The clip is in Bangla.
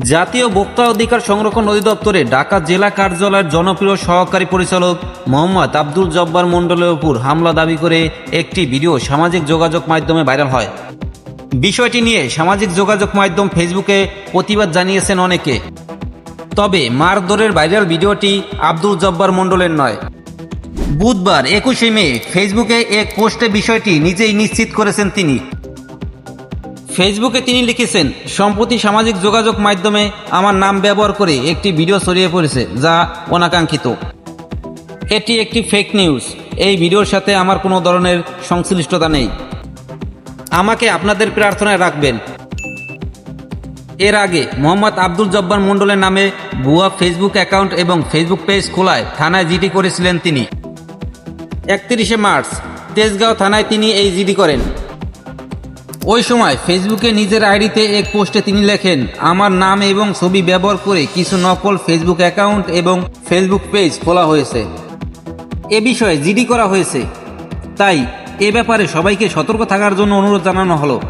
জাতীয় ভোক্তা অধিকার সংরক্ষণ অধিদপ্তরে ঢাকা জেলা কার্যালয়ের জনপ্রিয় সহকারী পরিচালক মোহাম্মদ আব্দুল জব্বার মণ্ডলের উপর হামলা দাবি করে একটি ভিডিও সামাজিক যোগাযোগ মাধ্যমে ভাইরাল হয়। বিষয়টি নিয়ে সামাজিক যোগাযোগ মাধ্যম ফেসবুকে প্রতিবাদ জানিয়েছেন অনেকে। তবে মারধরের ভাইরাল ভিডিওটি আব্দুল জব্বার মণ্ডলের নয়। বুধবার একুশে মে ফেসবুকে এক পোস্টে বিষয়টি নিজেই নিশ্চিত করেছেন তিনি। ফেসবুকে তিনি লিখেছেন, সম্প্রতি সামাজিক যোগাযোগ মাধ্যমে আমার নাম ব্যবহার করে একটি ভিডিও ছড়িয়ে পড়েছে, যা অনাকাঙ্ক্ষিত। এটি একটি ফেক নিউজ এই ভিডিওর সাথে আমার কোনো ধরনের সংশ্লিষ্টতা নেই। আমাকে আপনাদের প্রার্থনায় রাখবেন। এর আগে মোহাম্মদ আব্দুল জব্বার মণ্ডলের নামে ভুয়া ফেসবুক অ্যাকাউন্ট এবং ফেসবুক পেজ খোলায় থানায় জিডি করেছিলেন তিনি। একত্রিশে মার্চ, তেজগাঁও থানায় তিনি এই জিডি করেন। ওই সময় ফেসবুকে নিজের আইডিতে এক পোস্টে তিনি লেখেন, আমার নাম এবং ছবি ব্যবহার করে কিছু নকল ফেসবুক অ্যাকাউন্ট এবং ফেসবুক পেজ খোলা হয়েছে। এ বিষয়ে জিডি করা হয়েছে। তাই এ ব্যাপারে সবাইকে সতর্ক থাকার জন্য অনুরোধ জানানো হলো।